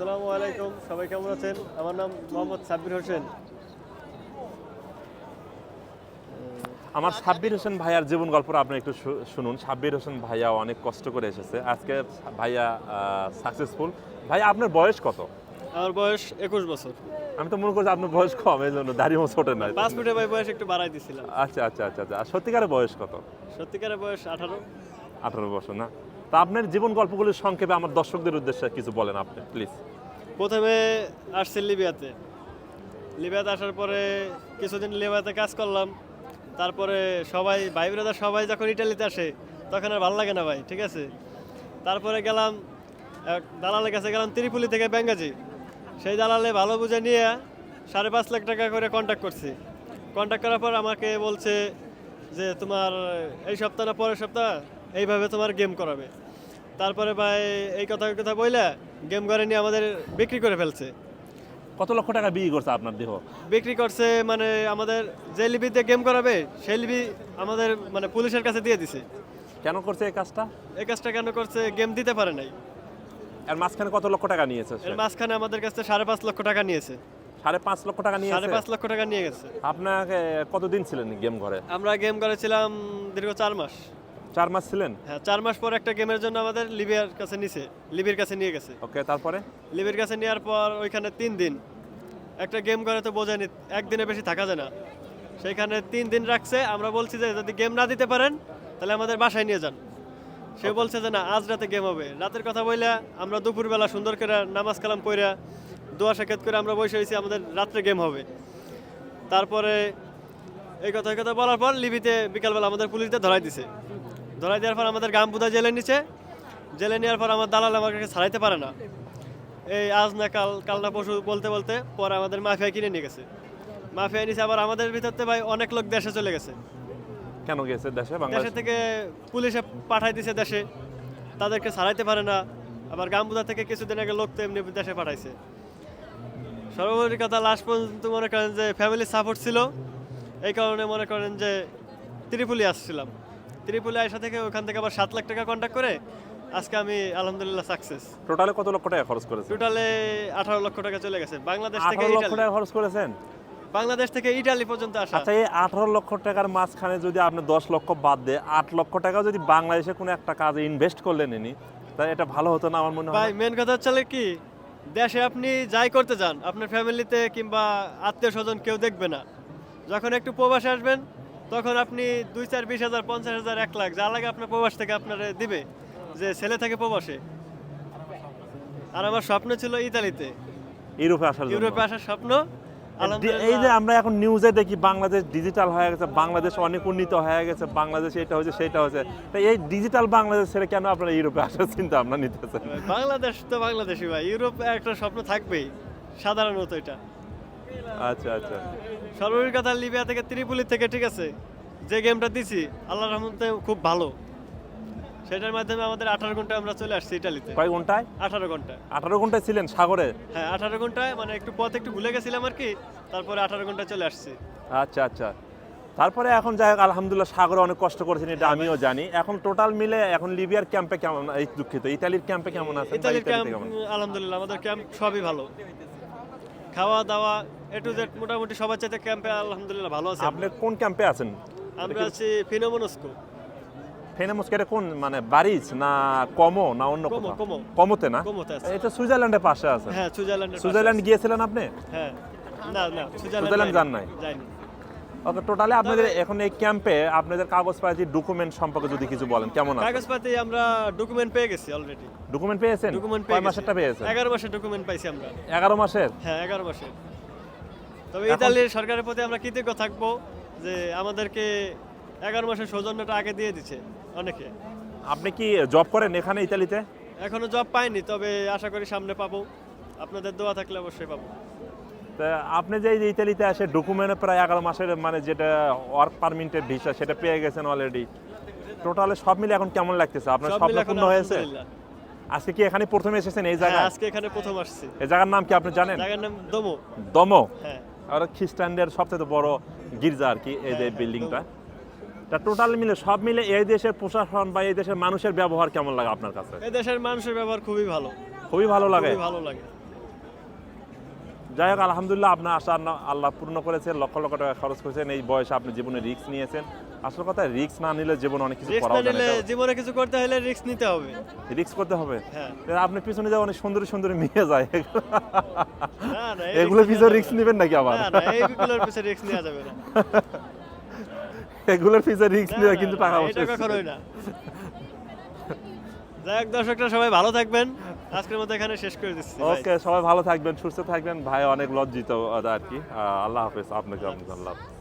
আসসালামু আলাইকুম সবাই কেমন আছেন? আমার নাম মোহাম্মদ সাব্বির হোসেন। আমার সাব্বির হোসেন ভাইয়ার জীবন গল্পটা আপনি একটু শুনুন। সাব্বির হোসেন ভাইয়া অনেক কষ্ট করে এসেছে। আজকে ভাইয়া সাকসেসফুল ভাইয়া আপনার বয়স কত? আমার বয়স একুশ বছর। আমি তো মনে করছি আপনার বয়স কম এই জন্য দাড়ি মোছ ওঠে নাই পাঁচ মিনিটে ভাই বয়স একটু বাড়াই দিছিলাম। আচ্ছা আচ্ছা আচ্ছা আচ্ছা। আর সত্যিকারের বয়স কত? সত্যিকারের বয়স আঠারো। আঠারো বছর না? তা আপনার জীবন গল্পগুলি সংক্ষেপে আমার দর্শকদের উদ্দেশ্যে কিছু বলেন আপনি প্লিজ প্রথমে আসছি লিবিয়াতে। লিবিয়াতে আসার পরে কিছুদিন লিবিয়াতে কাজ করলাম। তারপরে সবাই, ভাই সবাই যখন ইটালিতে আসে, তখন আর ভালো লাগে না ভাই, ঠিক আছে? তারপরে গেলাম, এক দালালের কাছে গেলাম ত্রিপুলি থেকে বেঙ্গাজি। সেই দালালে ভালো বুঝে নিয়ে সাড়ে পাঁচ লাখ টাকা করে কন্ট্যাক্ট করছি। কন্ট্যাক্ট করার পর আমাকে বলছে যে, তোমার এই সপ্তাহ না পরের সপ্তাহ এইভাবে তোমার গেম করাবে। তারপরে ভাই এই কথা কথা বইলা গেম করে নিয়ে আমাদের বিক্রি করে ফেলছে। কত লক্ষ টাকা বিক্রি করছে আপনার দেহ? বিক্রি করছে মানে আমাদের যে লিবিতে গেম করাবে সেই লিপি আমাদের মানে পুলিশের কাছে দিয়ে দিছে। কেন করছে এই কাজটা? এই কাজটা কেন করছে গেম দিতে পারে নাই। এর মাঝখানে কত লক্ষ টাকা নিয়েছে এর মাঝখানে আমাদের কাছে সাড়ে পাঁচ লক্ষ টাকা নিয়েছে। সাড়ে পাঁচ লক্ষ টাকা নিয়ে সাড়ে পাঁচ লক্ষ টাকা নিয়ে গেছে। আপনাকে কতদিন ছিলেন গেম ঘরে? আমরা গেম করেছিলাম দীর্ঘ চার মাস। চার মাস ছিলেন? হ্যাঁ চার মাস পর একটা গেমের জন্য আমাদের লিবিয়ার কাছে নিছে লিবির কাছে নিয়ে গেছে। ওকে তারপরে? লিবির কাছে নেওয়ার পর ওইখানে তিন দিন। একটা গেম করে তো বোঝায়নি একদিনে বেশি থাকা যায় না। সেইখানে তিন দিন রাখছে আমরা বলছি যে যদি গেম না দিতে পারেন তাহলে আমাদের বাসায় নিয়ে যান। সে বলছে যে না আজ রাতে গেম হবে। রাতের কথা বইলা আমরা দুপুরবেলা সুন্দর করে নামাজ কালাম কইরা দোয়া সাক্ষাৎ করে আমরা বসে হয়েছি আমাদের রাত্রে গেম হবে। তারপরে এই কথা কথা বলার পর লিবিতে বিকালবেলা আমাদের পুলিশদের ধরাই দিছে। ধরাই দেওয়ার পর আমাদের গামপুদা জেলে নিচে জেলে নেওয়ার পর আমার দালাল আমাকে ছাড়াইতে পারে না। এই আজ না কাল কাল না পশু বলতে বলতে পরে আমাদের মাফিয়া কিনে নিয়ে গেছে। মাফিয়া নিচে আবার আমাদের ভিতরতে ভাই অনেক লোক দেশে চলে গেছে। কেন গেছে দেশে দেশে থেকে পুলিশে পাঠাই দিছে দেশে। তাদেরকে ছাড়াইতে পারে না। আবার গামবুদা থেকে কিছুদিন আগে লোক তো এমনি দেশে পাঠাইছে। সর্বোপরি কথা লাস্ট পর্যন্ত মনে করেন যে ফ্যামিলি সাপোর্ট ছিল। এই কারণে মনে করেন যে ত্রিপুলি আসছিলাম। ত্রিপুলি আসা থেকে ওখান থেকে আবার সাত লাখ টাকা কন্ট্যাক্ট করে আজকে আমি আলহামদুলিল্লাহ সাকসেস টোটালে কত লক্ষ টাকা খরচ করেছেন? টোটালে আঠারো লক্ষ টাকা চলে গেছে। বাংলাদেশ থেকে আঠারো লক্ষ টাকা খরচ করেছেন? বাংলাদেশ থেকে ইটালি পর্যন্ত আসা। আচ্ছা এই আঠারো লক্ষ টাকার মাঝখানে যদি আপনি দশ লক্ষ বাদ দেয় আট লক্ষ টাকা যদি বাংলাদেশে কোনো একটা কাজে ইনভেস্ট করলেন ইনি তাই এটা ভালো হতো না আমার মনে হয় ভাই মেন কথা হচ্ছে কি দেশে আপনি যাই করতে যান আপনার ফ্যামিলিতে কিংবা আত্মীয় স্বজন কেউ দেখবে না। যখন একটু প্রবাসে আসবেন তখন আপনি দুই চার বিশ হাজার পঞ্চাশ হাজার এক লাখ যা লাগে আপনার প্রবাস থেকে আপনার দিবে যে ছেলে থাকে প্রবাসে। আর আমার স্বপ্ন ছিল ইতালিতে। ইউরোপে আসার ইউরোপে আসার স্বপ্ন এই যে আমরা এখন নিউজে দেখি বাংলাদেশ ডিজিটাল হয়ে গেছে বাংলাদেশ অনেক উন্নীত হয়ে গেছে বাংলাদেশ এটা হচ্ছে সেটা হচ্ছে তো এই ডিজিটাল বাংলাদেশ ছেড়ে কেন আপনারা ইউরোপে আসার চিন্তা আমরা নিতেছেন? বাংলাদেশ তো বাংলাদেশি ভাই ইউরোপ একটা স্বপ্ন থাকবেই সাধারণত এটা। আচ্ছা আচ্ছা। সর্বোপরি কথা লিবিয়া থেকে ত্রিপুলি থেকে ঠিক আছে যে গেমটা দিছি আল্লাহ রহমতে খুব ভালো। সেটার মাধ্যমে আমাদের আঠারো ঘন্টায় আমরা চলে আসছি ইটালিতে। কয় ঘন্টায়? আঠারো ঘণ্টা আঠারো ঘন্টায় ছিলেন সাগরে? হ্যাঁ আঠারো ঘন্টায় মানে একটু পথ একটু ভুলে গেছিলাম আর কি তারপরে আঠারো ঘণ্টা চলে আসছি। আচ্ছা আচ্ছা। তারপরে এখন যাই হোক আলহামদুলিল্লাহ সাগরে অনেক কষ্ট করেছেন এটা আমিও জানি। এখন টোটাল মিলে এখন লিবিয়ার ক্যাম্পে কেমন এই দুঃখিত ইতালির ক্যাম্পে কেমন আছে ইতালির ক্যাম্প? আলহামদুলিল্লাহ আমাদের ক্যাম্প সবই ভালো। খাওয়া দাওয়া এ টু জেড মোটামুটি সবার চাইতে ক্যাম্পে আলহামদুলিল্লাহ ভালো আছে। আপনি কোন ক্যাম্পে আছেন? আমরা আছি ফিনোমনস্কো। ফেনামস্কের কোন মানে বারিজ না কমো না অন্য কোথাও? কমো। কমোতে না। এটা সুইজারল্যান্ডের পাশে আছে। হ্যাঁ সুইজারল্যান্ডের সুইজারল্যান্ড গিয়েছিলেন আপনি? হ্যাঁ। না না সুইজারল্যান্ড যান নাই? ওকে টোটালি আপনাদের এখন এই ক্যাম্পে আপনাদের কাগজপাতি ডকুমেন্ট সম্পর্কে যদি কিছু বলেন কেমন আছে? কাগজপাতি আমরা ডকুমেন্ট পেয়ে গেছি অলরেডি ডকুমেন্ট পেয়েছেন? ডকুমেন্ট কয় মাসেরটা পেয়েছেন? এগারো মাসের ডকুমেন্ট পাইছি আমরা। এগারো মাসের? হ্যাঁ এগারো মাসের। তবে ইতালির সরকারের প্রতি আমরা কৃতজ্ঞ থাকব যে আমাদেরকে এগারো মাসের সৌজন্যটা আগে দিয়ে দিচ্ছে অনেকে। আপনি কি জব করেন এখানে ইতালিতে? এখনও জব পাইনি তবে আশা করি সামনে পাবো। আপনাদের দোয়া থাকলে অবশ্যই পাবো। তা আপনি যে ইতালিতে আসে ডকুমেন্টে প্রায় এগারো মাসের মানে যেটা ওয়ার্ক পারমিটের ভিসা সেটা পেয়ে গেছেন অলরেডি টোটালে সব মিলে এখন কেমন লাগতেছে? আপনার সব স্বপ্ন পূর্ণ হয়েছে? আজকে কি এখানে প্রথমে এসেছেন এই হ্যাঁ জায়গায়? আজকে এখানে প্রথম আসছি। এই জায়গার নাম কি আপনি জানেন? জায়গার নাম দমো। দমো? হ্যাঁ। আর খ্রিস্টানদের সবচেয়ে বড় গির্জা আর কি এই যে বিল্ডিংটা তা টোটাল মিলে সব মিলে এই দেশের প্রশাসন বা এই দেশের মানুষের ব্যবহার কেমন লাগে আপনার কাছে? এই দেশের মানুষের ব্যবহার খুবই ভালো। খুবই ভালো লাগে? ভালো লাগে। যাই হোক আলহামদুলিল্লাহ আপনার আশা আল্লাহ- পূর্ণ করেছেন লক্ষ লক্ষ টাকা খরচ করেছেন। এই বয়সে আপনি জীবনে রিস্ক নিয়েছেন। আসল কথা রিস্ক না নিলে জীবন অনেক কিছু করাও যায় জীবনে কিছু করতে হলে রিস্ক নিতে হবে। রিস্ক করতে হবে? হ্যাঁ। আপনি পিছনে যাও অনেক সুন্দর সুন্দর মেয়ে যায়। এগুলো পিছনে নেওয়া রিস্ক নেবেন নাকি আবার? না না এইগুলোর রিস্ক নেওয়া যাবে না। এগুলোর পিছনে রিস্ক না, নিয়ে না, কিন্তু টাকা পয়সা কখনোই না। যাই হোক দর্শকরা সবাই ভালো থাকবেন। আজকের মতো এখানে শেষ করে দিচ্ছি ওকে, সবাই ভালো থাকবেন, সুস্থ থাকবেন। ভাই অনেক লজ্জিত আর কি। আল্লাহ হাফেজ, আপনাকে আল্লাহ হাফেজ